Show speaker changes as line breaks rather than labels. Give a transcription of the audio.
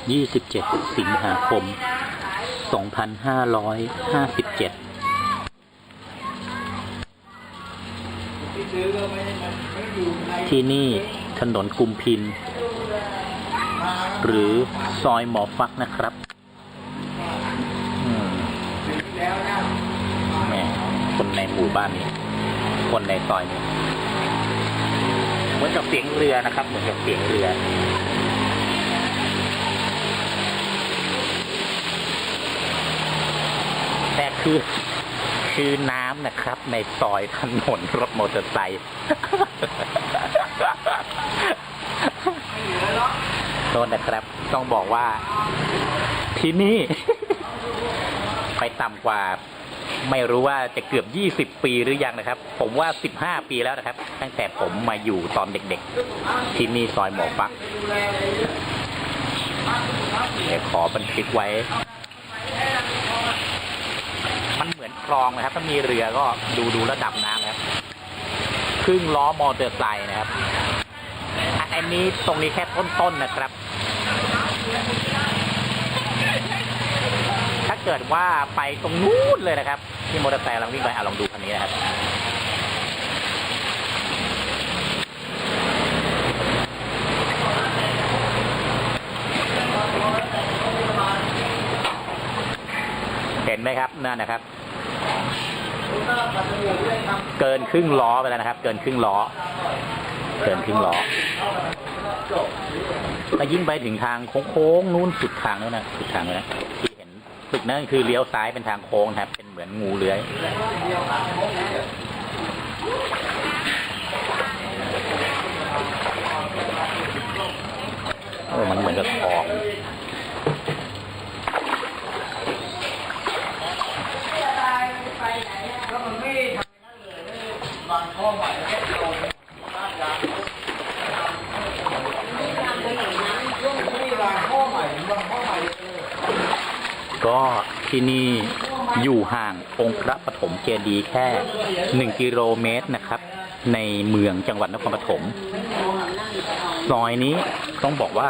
27 สิงหาคม 2557ที่นี่ถนนกุมพิน หรือซอยหมอฟักนะครับอืมแม่คนในหมู่บ้านนี้ คนในซอยนี้ เหมือนกับเสียงเรือนะครับ เหมือนกับเสียงเรือ แต่ คือคือน้ำนะครับ ในซอยถนนรถมอเตอร์ไซค์โทษนะครับ ต้องบอกว่า ที่นี่ ไปต่ำกว่า ไม่รู้ว่าจะเกือบ20ปีหรือยังนะครับ ผมว่า15ปีแล้วนะครับ ตั้งแต่ผมมาอยู่ตอนเด็กๆ ที่นี่ซอยหมอฟักเดี๋ยวขอบันทึกไว้ มันเหมื อนคลองนะครับ ถ้ามีเรือก็ดูดูระดับน้ำครับ ครึ่งล้อมอเตอร์ไซค์นะครับ อันนี้ตรงนี้แค่ต้นๆนะครับ ถ้าเกิดว่าไปตรงนู้นเลยนะครับ ที่มอเตอร์ไซค์กำลังวิ่งไปเอาลองดูคันนี้นะครับเห็นไหมครับนั่นนะครับ เกินครึ่งล้อไปแล้วนะครับ เกินครึ่งล้อ เกินครึ่งล้อถ้ายิ่งไปถึงทางโค้งนู้นสุดทางนู้นนะสุดทางนู้นนะที่เห็นสุดนั่นคือเลี้ยวซ้ายเป็นทางโค้งครับ เป็นเหมือนงูเลื้อยเออมันเหมือนกับคอง ก็ที่นี่อยู่ห่างองค์พระปฐมเจดีย์แค่หนึ่งกิโลเมตรนะครับ ในเมืองจังหวัดนครปฐมซอยนี้ต้องบอกว่า